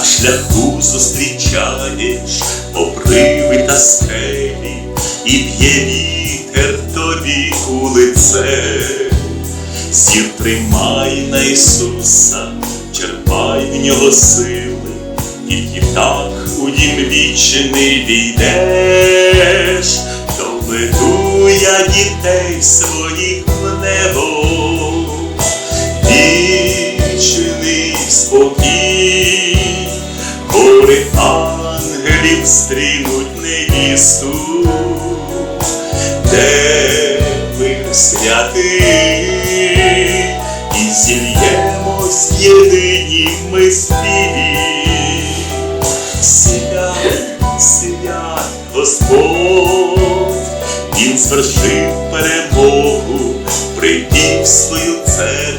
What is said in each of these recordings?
На шляху зустрічаєш обриви та скелі, і б'є вітер тобі у лице. Зір тримай на Ісуса, черпай в нього сили, тільки так у дім вічний війдеш, доведу я дітей своїх в небо, стрінуть невісту, де ми святий, і зільємось єдині ми співі. Свят Господь, Він звершив перемогу, в свою церкву,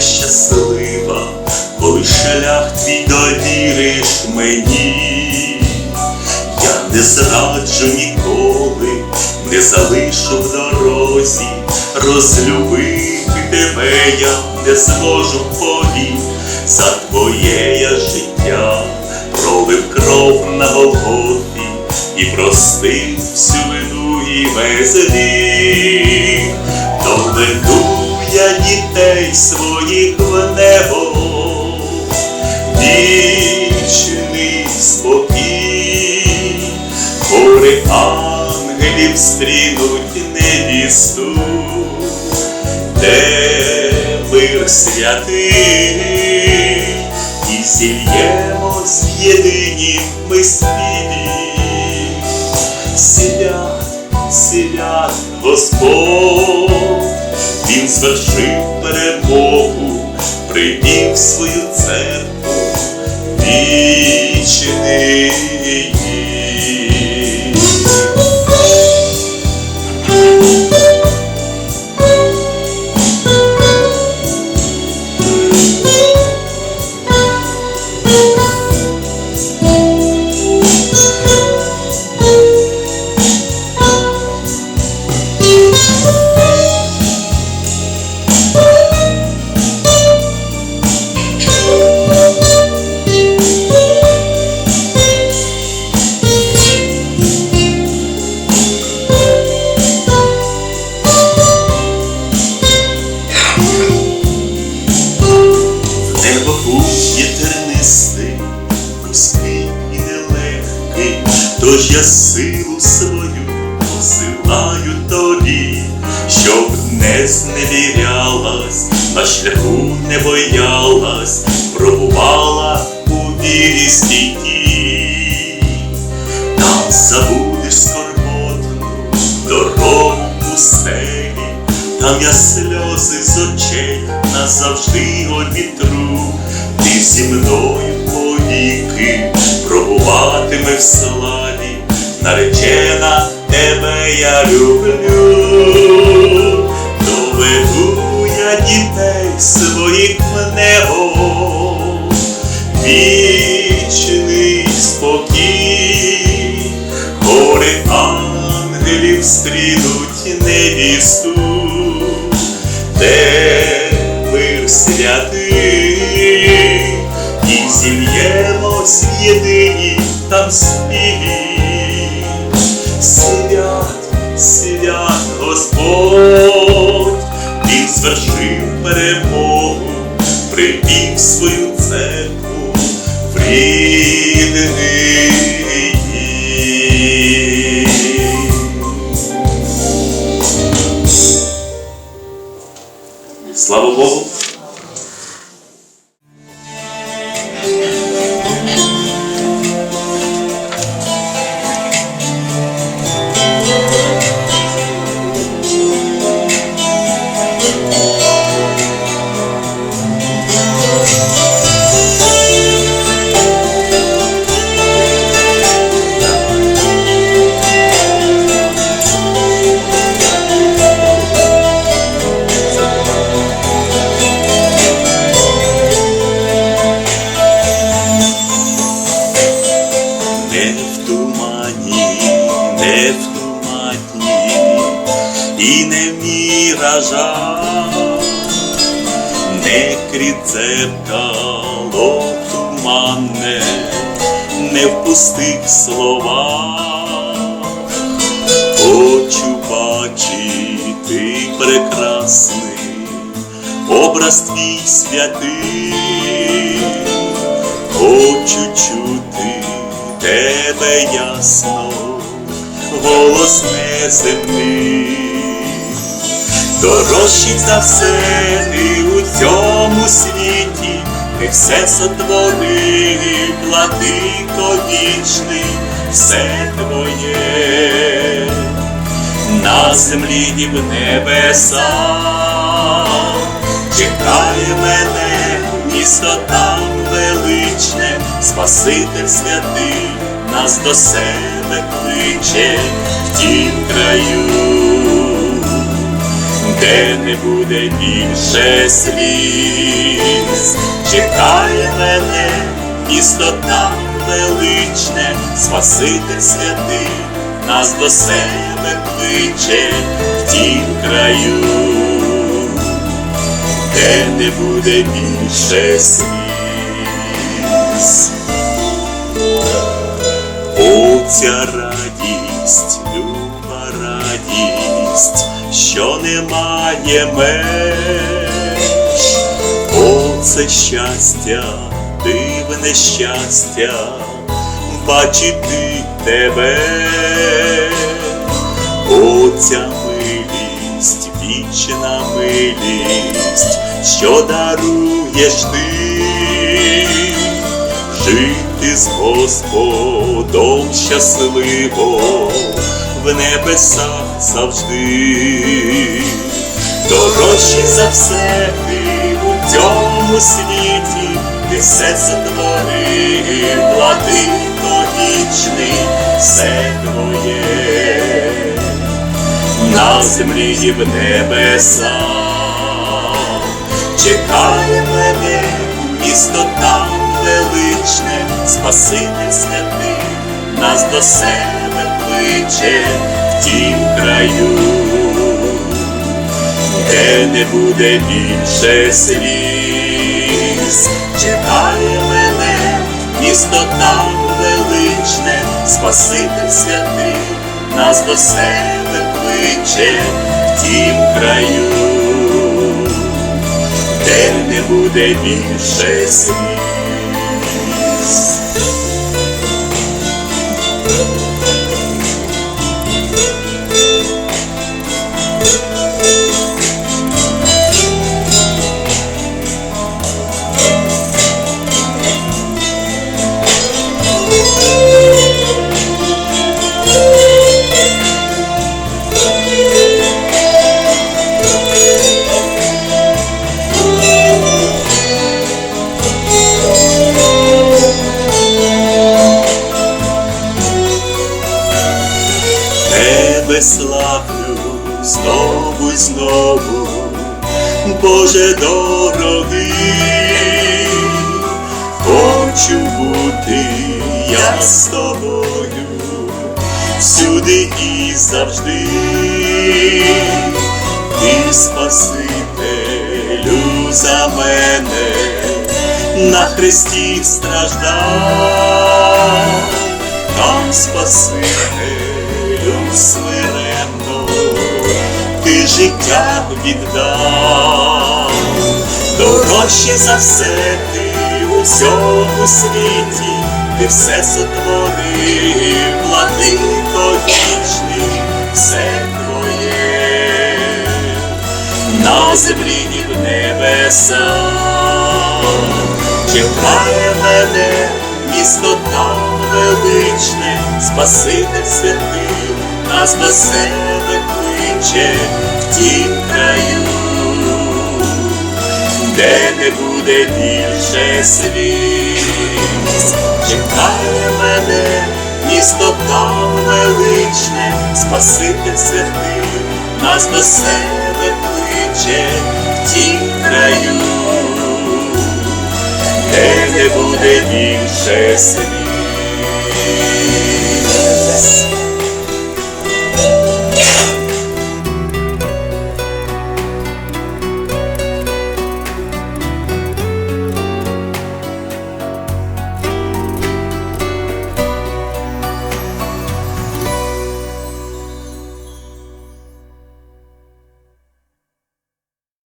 щаслива, коли шлях твій довіриш мені. Я не зраджу ніколи, не залишу в дорозі, розлюбити тебе я не зможу повік, за твоє життя пролив кров на Голгофі і простив всю вину і весь гріх. Доведу я дітей своїх ангелів стрінуть невісту, де мир святий, і зільємось єдині ми співі. Свят, свят Господь, Він звершив перемогу, привів свою церкву, є тернистий, вузький і нелегкий, тож я силу свою посилаю тобі, щоб не зневірялась, на шляху не боялась, пробувала у вірі стійкій. Там забудеш скорботну дорогу пустелі, там я сльози з очей назавжди обітру, зі мною повіки. Пробуватиме в славі, наречена тебе я люблю, доведу я дітей своїх в небо, вічний спокій, гори ангелів стрінуть невісту, де мир святий, там співі. Свят, свят Господь, Він звершив перемогу, привів свою церкву в рідний. Слава Богу! І не в міражах, не крізь дзеркало туманне, не в пустих словах, хочу бачити прекрасний образ твій святий, хочу чути тебе ясно, голос неземний, дорожчий за все ти у цьому світі, ти все сотворив, владико вічний, все твоє, на землі і в небесах, чекає мене, місто там величне, Спаситель святий нас до себе кличе. В тім краю, де не буде більше сліз, чекає мене, місто там величне, Спаситель святий нас до себе кличе в тім краю, де не буде більше сліз. О, ця радість, люба радість, що немає меж, О, це щастя, дивне щастя, бачити тебе, О, ця милість, вічна милість, що даруєш ти. Жити з Господом щасливо в небесах завжди, дорожчий за все ти у цьому світі, ти все сотворив, владико вічний, все твоє, на землі і в небесах, чекає мене місто там величне, Спаситель святий, нас до себе кличе в тім краю, де не буде більше сліз, чекає мене, місто там величне, Спаситель святий, нас до себе кличе в тім краю де не буде більше сліз. Боже дорогий, хочу бути я з тобою всюди і завжди, ти Спасителю за мене на хресті страждав, там Спасителю ти життя віддав, дорожче за все ти у всьому світі, ти все сотворив, владико вічний, все твоє, на землі і в небесах, чекає мене місто там величне, Спаситель святий, нас до себе кличе тім краю, де не буде більше сліз, чекає мене, місто там величне, Спаситель святий, нас до себе кличе в тім краю де не буде більше сліз.